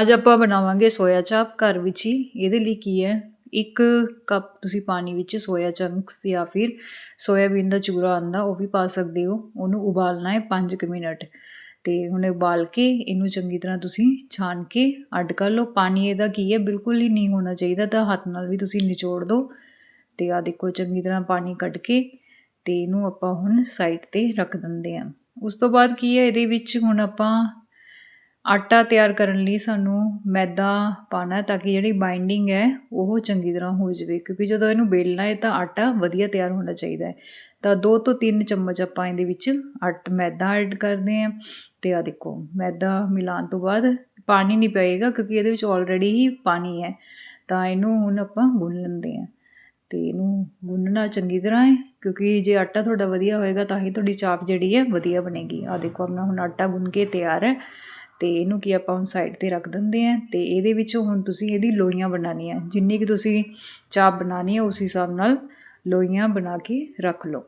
ਅੱਜ ਆਪਾਂ ਬਣਾਵਾਂਗੇ ਸੋਇਆ ਚਾਪ, ਘਰ ਵਿੱਚ ਹੀ। ਇਹਦੇ ਲਈ ਕੀ ਹੈ? ਇੱਕ ਕੱਪ ਤੁਸੀਂ ਪਾਣੀ ਵਿੱਚ ਸੋਇਆ ਚੰਕਸ ਜਾਂ ਫਿਰ ਸੋਇਆਬੀਨ ਦਾ ਚੂਰਾ ਆਂਦਾ, ਉਹ ਵੀ ਪਾ ਸਕਦੇ ਹੋ। ਉਹਨੂੰ ਉਬਾਲਣਾ ਹੈ 5 ਕੁ ਮਿੰਟ। ਤੇ ਹੁਣ ਉਬਾਲ ਕੇ ਇਹਨੂੰ ਚੰਗੀ ਤਰ੍ਹਾਂ ਤੁਸੀਂ ਛਾਣ ਕੇ ਅੱਡ ਕਰ ਲਓ। ਪਾਣੀ ਇਹਦਾ ਕੀ ਹੈ? ਬਿਲਕੁਲ ਹੀ ਨਹੀਂ ਹੋਣਾ ਚਾਹੀਦਾ ਤਾਂ ਹੱਥ ਨਾਲ ਵੀ ਤੁਸੀਂ ਨਿਚੋੜ ਦਿਓ। ਤੇ ਆ ਦੇਖੋ ਚੰਗੀ ਤਰ੍ਹਾਂ ਪਾਣੀ ਕੱਢ ਕੇ ਤੇ ਇਹਨੂੰ ਆਪਾਂ ਹੁਣ ਸਾਈਡ ਤੇ ਰੱਖ ਦਿੰਦੇ ਹਾਂ। ਉਸ ਤੋਂ ਬਾਅਦ ਕੀ ਹੈ? ਇਹਦੇ ਵਿੱਚ ਹੁਣ ਆਪਾਂ ਆਟਾ ਤਿਆਰ ਕਰਨ ਲਈ ਸਾਨੂੰ ਮੈਦਾ ਪਾਉਣਾ ਤਾਂ ਕਿ ਜਿਹੜੀ ਬਾਈਂਡਿੰਗ ਹੈ, ਉਹ ਚੰਗੀ ਤਰ੍ਹਾਂ ਹੋ ਜਾਵੇ। ਕਿਉਂਕਿ ਜਦੋਂ ਇਹਨੂੰ ਵੇਲਣਾ ਹੈ ਤਾਂ ਆਟਾ ਵਧੀਆ ਤਿਆਰ ਹੋਣਾ ਚਾਹੀਦਾ ਹੈ। ਤਾਂ ਦੋ ਤੋਂ ਤਿੰਨ ਚਮਚ ਆਪਾਂ ਇਹਦੇ ਵਿੱਚ ਆਟ, ਮੈਦਾ ਐਡ ਕਰਦੇ ਹਾਂ ਅਤੇ ਆ ਦੇਖੋ, ਮੈਦਾ ਮਿਲਾਉਣ ਤੋਂ ਬਾਅਦ ਪਾਣੀ ਨਹੀਂ ਪਏਗਾ ਕਿਉਂਕਿ ਇਹਦੇ ਵਿੱਚ ਆਲਰੇਡੀ ਹੀ ਪਾਣੀ ਹੈ। ਤਾਂ ਇਹਨੂੰ ਹੁਣ ਆਪਾਂ ਗੁੰਨ ਲੈਂਦੇ ਹਾਂ ਅਤੇ ਇਹਨੂੰ ਗੁੰਨਣਾ ਚੰਗੀ ਤਰ੍ਹਾਂ ਹੈ ਕਿਉਂਕਿ ਜੇ ਆਟਾ ਤੁਹਾਡਾ ਵਧੀਆ ਹੋਏਗਾ ਤਾਂ ਹੀ ਤੁਹਾਡੀ ਚਾਪ ਜਿਹੜੀ ਹੈ ਵਧੀਆ ਬਣੇਗੀ। ਆ ਦੇਖੋ, ਆਪਣਾ ਹੁਣ ਆਟਾ ਗੁੰਨ ਕੇ ਤਿਆਰ ਹੈ। ਤੇ ਇਹਨੂੰ ਕੀ ਆਪਾਂ ਹੁਣ ਸਾਈਡ ਤੇ ਰੱਖ ਦਿੰਦੇ ਆ ਤੇ ਇਹਦੇ ਵਿੱਚੋਂ ਹੁਣ ਤੁਸੀਂ ਇਹਦੀ ਲੋਈਆਂ ਬਣਾਉਣੀਆਂ। ਜਿੰਨੀ ਕਿ ਤੁਸੀਂ ਚਾਪ ਬਣਾਉਣੀ ਹੈ, ਉਸ ਹਿਸਾਬ ਨਾਲ ਲੋਈਆਂ ਬਣਾ ਕੇ ਰੱਖ ਲਓ।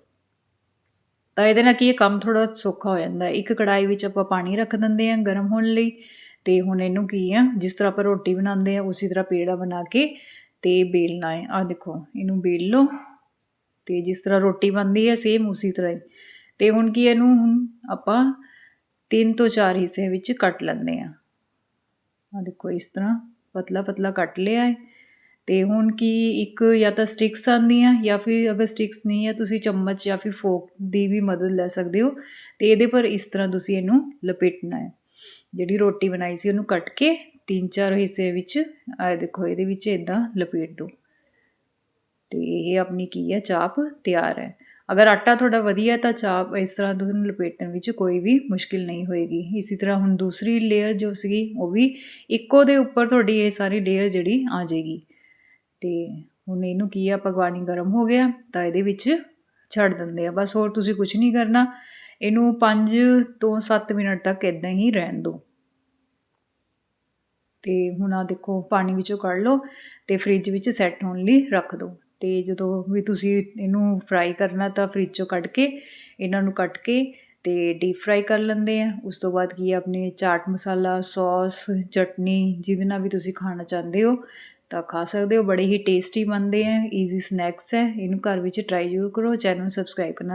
ਤਾਂ ਇਹਦੇ ਨਾਲ ਕੀ ਇਹ ਕੰਮ ਥੋੜਾ ਸੌਖਾ ਹੋ ਜਾਂਦਾ ਇੱਕ ਕੜਾਈ ਵਿੱਚ ਆਪਾਂ ਪਾਣੀ ਰੱਖ ਦਿੰਦੇ ਆ ਗਰਮ ਹੋਣ ਲਈ ਤੇ ਹੁਣ ਇਹਨੂੰ ਕੀ ਆ ਜਿਸ ਤਰ੍ਹਾਂ ਆਪਾਂ ਰੋਟੀ ਬਣਾਉਂਦੇ ਆ ਉਸੇ ਤਰ੍ਹਾਂ ਪੇੜਾ ਬਣਾ ਕੇ ਤੇ ਬੇਲਣਾ ਹੈ। ਆ ਦੇਖੋ, ਇਹਨੂੰ ਬੇਲ ਲਓ ਤੇ ਜਿਸ ਤਰ੍ਹਾਂ ਰੋਟੀ ਬਣਦੀ ਹੈ ਸੇਮ ਉਸੇ ਤਰ੍ਹਾਂ ਹੀ। ਤੇ ਹੁਣ ਕੀ ਇਹਨੂੰ ਹੁਣ ਆਪਾਂ ਤਿੰਨ ਤੋਂ ਚਾਰ ਹਿੱਸੇ ਵਿੱਚ ਕੱਟ ਲੈਂਦੇ ਆ। ਆ ਦੇਖੋ ਇਸ ਤਰ੍ਹਾਂ ਪਤਲਾ ਪਤਲਾ ਕੱਟ ਲਿਆ ਹੈ। ਤੇ ਹੁਣ ਕੀ ਇੱਕ ਜਾਂ ਤਾਂ ਸਟਿਕਸ ਆਂਦੀਆਂ ਜਾਂ ਫਿਰ ਅਗਰ ਸਟਿਕਸ ਨਹੀਂ ਹੈ ਤੁਸੀਂ ਚਮਚ ਜਾਂ ਫਿਰ ਫੋਕ ਦੀ ਵੀ ਮਦਦ ਲੈ ਸਕਦੇ ਹੋ। ਤੇ ਇਹਦੇ ਪਰ ਇਸ ਤਰ੍ਹਾਂ ਤੁਸੀਂ ਇਹਨੂੰ ਲਪੇਟਣਾ ਹੈ। ਜਿਹੜੀ ਰੋਟੀ ਬਣਾਈ ਸੀ ਉਹਨੂੰ ਕੱਟ ਕੇ ਤਿੰਨ ਚਾਰ ਹਿੱਸੇ ਵਿੱਚ ਆ ਦੇਖੋ ਇਹਦੇ ਵਿੱਚ ਇਦਾਂ ਲਪੇਟ ਦਿਓ ਤੇ ਇਹ ਆਪਣੀ ਕੀ ਹੈ, ਚਾਪ ਤਿਆਰ ਹੈ। ਅਗਰ ਆਟਾ ਤੁਹਾਡਾ ਵਧੀਆ ਤਾਂ ਚਾਪ ਇਸ ਤਰ੍ਹਾਂ ਤੁਹਾਨੂੰ ਲਪੇਟਣ ਵਿੱਚ ਕੋਈ ਵੀ ਮੁਸ਼ਕਿਲ ਨਹੀਂ ਹੋਏਗੀ। ਇਸੇ ਤਰ੍ਹਾਂ ਹੁਣ ਦੂਸਰੀ ਲੇਅਰ ਜੋ ਸੀਗੀ, ਉਹ ਵੀ ਇੱਕੋ ਦੇ ਉੱਪਰ ਤੁਹਾਡੀ ਇਹ ਸਾਰੀ ਲੇਅਰ ਜਿਹੜੀ ਆ ਜਾਏਗੀ। ਤੇ ਹੁਣ ਇਹਨੂੰ ਕੀ ਆ, ਪਕਵਾਨੀ ਗਰਮ ਹੋ ਗਿਆ, ਤਾਂ ਇਹਦੇ ਵਿੱਚ ਛੱਡ ਦਿੰਦੇ ਆ। ਬਸ ਹੋਰ ਤੁਸੀਂ ਕੁਝ ਨਹੀਂ ਕਰਨਾ। ਇਹਨੂੰ 5 ਤੋਂ 7 ਮਿੰਟ ਤੱਕ ਇਦਾਂ ਹੀ ਰਹਿਣ ਦਿਓ। ਤੇ ਹੁਣ ਆ ਦੇਖੋ, ਪਾਣੀ ਵਿੱਚੋਂ ਕੱਢ ਲਓ ਤੇ ਫ੍ਰਿਜ ਵਿੱਚ ਸੈੱਟ ਹੋਣ ਲਈ ਰੱਖ ਦਿਓ। ਅਤੇ ਜਦੋਂ ਵੀ ਤੁਸੀਂ ਇਹਨੂੰ ਫਰਾਈ ਕਰਨਾ ਤਾਂ ਫਰਿੱਜ ਚੋਂ ਕੱਢ ਕੇ, ਇਹਨਾਂ ਨੂੰ ਕੱਟ ਕੇ ਅਤੇ ਡੀਪ ਫਰਾਈ ਕਰ ਲੈਂਦੇ ਆ। ਉਸ ਤੋਂ ਬਾਅਦ ਕੀ ਆਪਣੇ ਚਾਟ ਮਸਾਲਾ ਸੌਸ ਚਟਨੀ, ਜਿਹਦੇ ਨਾਲ ਵੀ ਤੁਸੀਂ ਖਾਣਾ ਚਾਹੁੰਦੇ ਹੋ, ਤਾਂ ਖਾ ਸਕਦੇ ਹੋ। ਬੜੇ ਹੀ ਟੇਸਟੀ ਬਣਦੇ ਆ ਈਜ਼ੀ ਸਨੈਕਸ ਹੈ ਇਹਨੂੰ ਘਰ ਵਿੱਚ ਟਰਾਈ ਜ਼ਰੂਰ ਕਰੋ, ਚੈਨਲ ਨੂੰ ਸਬਸਕ੍ਰਾਈਬ ਕਰਨਾ।